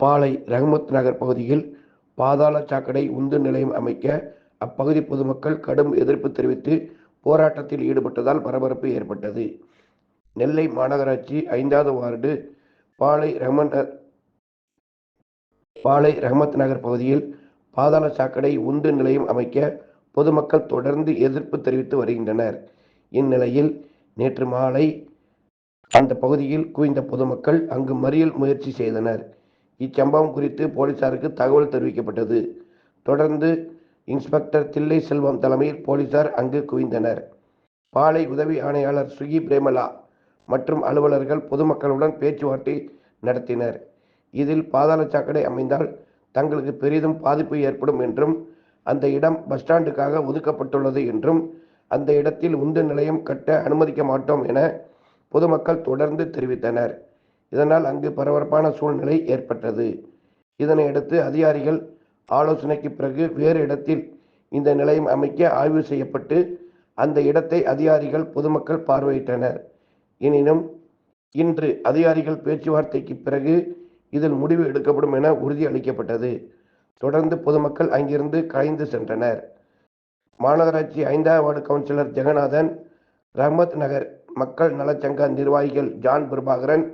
பாளை ரஹமத் நகர் பகுதியில் பாதாள சாக்கடை உந்து நிலையம் அமைக்க அப்பகுதி பொதுமக்கள் கடும் எதிர்ப்பு தெரிவித்து போராட்டத்தில் ஈடுபட்டதால் பரபரப்பு ஏற்பட்டது. நெல்லை மாநகராட்சி ஐந்தாவது வார்டு பாளை ரஹமன் பாளை ரஹமத் நகர் பகுதியில் பாதாள சாக்கடை உந்து நிலையம் அமைக்க பொதுமக்கள் தொடர்ந்து எதிர்ப்பு தெரிவித்து வருகின்றனர். இந்நிலையில் நேற்று மாலை அந்த பகுதியில் குவிந்த பொதுமக்கள் அங்கு மறியல் முயற்சி செய்தனர். இச்சம்பவம் குறித்து போலீசாருக்கு தகவல் தெரிவிக்கப்பட்டது. தொடர்ந்து இன்ஸ்பெக்டர் தில்லை செல்வம் தலைமையில் போலீசார் அங்கு குவிந்தனர். பாலை உதவி ஆணையாளர் சுகி பிரேமலா மற்றும் அலுவலர்கள் பொதுமக்களுடன் பேச்சுவார்த்தை நடத்தினர். இதில் பாதாள சாக்கடை அமைந்தால் தங்களுக்கு பெரிதும் பாதிப்பு ஏற்படும் என்றும் அந்த இடம் பஸ் ஸ்டாண்டுக்காக ஒதுக்கப்பட்டுள்ளது என்றும் அந்த இடத்தில் உந்து நிலையம் கட்ட அனுமதிக்க மாட்டோம் என பொதுமக்கள் தொடர்ந்து தெரிவித்தனர். இதனால் அங்கு பரபரப்பான சூழ்நிலை ஏற்பட்டது. இதனையடுத்து அதிகாரிகள் ஆலோசனைக்கு பிறகு வேறு இடத்தில் இந்த நிலையம் அமைக்க ஆய்வு செய்யப்பட்டு அந்த இடத்தை அதிகாரிகள் பொதுமக்கள் பார்வையிட்டனர். எனினும் இன்று அதிகாரிகள் பேச்சுவார்த்தைக்கு பிறகு இதில் முடிவு எடுக்கப்படும் என உறுதி அளிக்கப்பட்டது. தொடர்ந்து பொதுமக்கள் அங்கிருந்து கலைந்து சென்றனர். மாநகராட்சி ஐந்தாவது வார்டு கவுன்சிலர் ஜெகநாதன் ரஹ்மத் நகர் மக்கள் நலச்சங்க நிர்வாகிகள் ஜான் பிரபாகரன்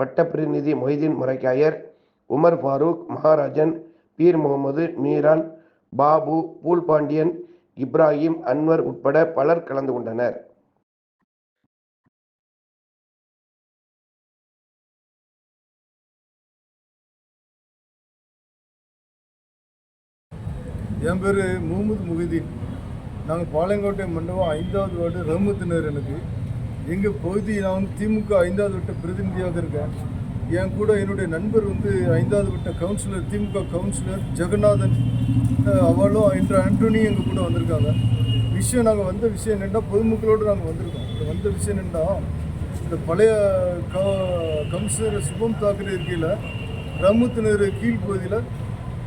வட்ட பிரதிநிதி மொய்தீன் முறைக்காயர் உமர் ஃபாரூக் மகாராஜன் பீர் முகமது மீரான் பாபு பூல்பாண்டியன் இப்ராஹிம் அன்வர் உட்பட பலர் கலந்து கொண்டனர். என் பேர் முகமது முஹிதீன். நாங்கள் பாளையங்கோட்டை மண்டபம் ஐந்தாவது வார்டு ரஹமத்தினர் எனக்கு. எங்கள் பகுதியில் நான் வந்து திமுக ஐந்தாவது வட்ட பிரதிநிதியாக இருக்கேன். என் கூட என்னுடைய நண்பர் வந்து ஐந்தாவது வட்ட கவுன்சிலர் திமுக கவுன்சிலர் ஜெகநாதன் அவளும் என்ற ஆண்டோனி எங்கள் கூட வந்திருக்காங்க. விஷயம் நாங்கள் வந்த விஷயம் என்னென்னா பொதுமக்களோடு நாங்கள் வந்திருக்கோம். வந்த விஷயம் என்னென்னா இந்த பழைய க கவுன்சிலர் சுபம் தாக்கரே இருக்கையில் கீழ் கீழ்ப்பகுதியில்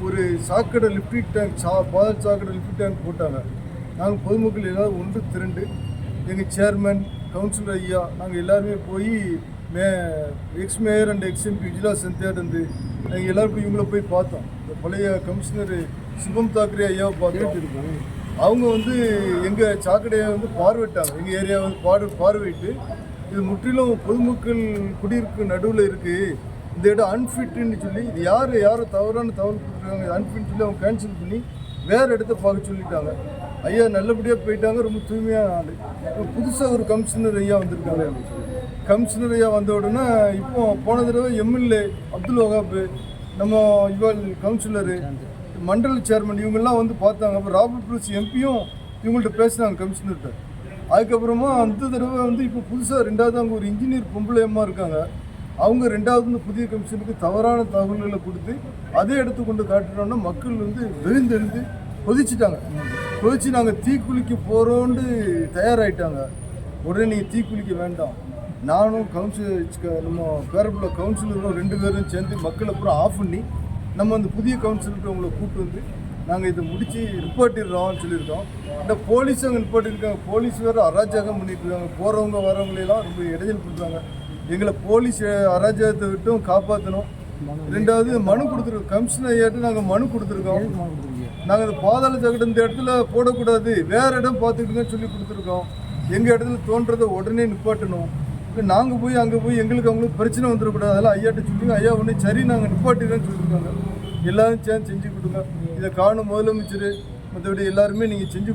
ஒரு சாக்கடை லிப்டிக் டேங்க் சா பாதாள சாக்கடை லிப்டிக் டேங்க் போட்டாங்க. நாங்கள் பொதுமக்கள் எல்லாரும் ஒன்று திரண்டு எங்கள் சேர்மேன் கவுன்சிலர் ஐயா நாங்கள் எல்லாருமே போய் மே ex mayor and ex MP Vijila Sathyananth நாங்கள் எல்லாரும் போய் இவங்கள போய் பார்த்தோம். இந்த பழைய கமிஷனர் சுபம் தாக்கரே ஐயாவை பார்த்துட்டு அவங்க வந்து எங்கள் சாக்கடையை வந்து பார்வையிட்டாங்க. எங்கள் ஏரியாவை வந்து பார்வை பார்வையிட்டு இது முற்றிலும் பொதுமக்கள் குடியிருப்பு நடுவில் இருக்குது இந்த இடம் அன்ஃபிட்டுன்னு சொல்லி இது யார் யாரோ தவறான தகவல் கொடுக்குறாங்க இது அன்ஃபிட்னு சொல்லி அவங்க கேன்சல் பண்ணி வேறு இடத்த பார்க்க சொல்லிட்டாங்க. ஐயா நல்லபடியாக போயிட்டாங்க. ரொம்ப தூய்மையான ஆள். இப்போ புதுசாக ஒரு கமிஷனர் ஐயா வந்திருக்காங்க கமிஷனர் ஐயா வந்த உடனே இப்போ போன தடவை எம்எல்ஏ அப்துல் வகாப் நம்ம இவள் கவுன்சிலரு மண்டல சேர்மன் இவங்கெல்லாம் வந்து பார்த்தாங்க. அப்புறம் ராபர்ட் ப்ரூஸ் எம்பியும் இவங்கள்ட்ட பேசினாங்க கமிஷனர்கிட்ட அதுக்கப்புறமா அந்த தடவை வந்து இப்போ புதுசாக ரெண்டாவது அங்கே ஒரு இன்ஜினியர் பொம்பளை அம்மா இருக்காங்க. அவங்க ரெண்டாவது இந்த புதிய கமிஷனுக்கு தவறான தகவல்களை கொடுத்து அதே இடத்து கொண்டு காட்டுறோன்னா மக்கள் வந்து விழுந்தெழுந்து கொதிச்சிட்டாங்க. கொதிச்சு நாங்கள் தீக்குளிக்க போகிறோன்னு தயாராகிட்டாங்க உடனே நீங்கள் தீக்குளிக்க வேண்டாம். நானும் கவுன்சிலர் நம்ம பேரப்புல கவுன்சிலரும் ரெண்டு பேரும் சேர்ந்து மக்களை பூரா ஆஃப் பண்ணி நம்ம அந்த புதிய கவுன்சிலர்கிட்ட உங்களை கூப்பிட்டு வந்து நாங்கள் இதை முடித்து நிப்பாட்டிடுறோம்னு சொல்லியிருக்கோம். இந்த போலீஸ் அங்கே நிப்பாட்டிருக்காங்க போலீஸ் வேறு அராஜகம் பண்ணிட்டு இருக்காங்க. போகிறவங்க வரவங்களையெல்லாம் ரொம்ப இடைஞ்சல் கொடுத்தாங்க எங்களை போலீஸ் அராஜகத்தை விட்டும் காப்பாற்றணும் ரெண்டாவது மனு கொடுத்துருக்கோம் கமிஷனர் ஐயாட்டு நாங்கள் மனு கொடுத்துருக்கோம். நாங்கள் இந்த பாதாள சாக்கடை இந்த இடத்துல போடக்கூடாது. வேறு இடம் பார்த்துக்கிட்டுங்கன்னு சொல்லி கொடுத்துருக்கோம். எங்கள் இடத்துல தோன்றதை உடனே நிப்பாட்டணும். இல்லை நாங்கள் போய் அங்கே போய் எங்களுக்கு அவங்களுக்கு பிரச்சனை வந்துடக்கூடாது. அதெல்லாம் ஐயாட்ட சொல்லி ஐயா உடனே சரி நாங்கள் நிப்பாட்டிடுறேன்னு சொல்லியிருக்காங்க. எல்லாரும் சேர்ந்து செஞ்சு கொடுங்க. இதை காணும் முதலமைச்சர் மற்றபடி எல்லாருமே நீங்கள் செஞ்சு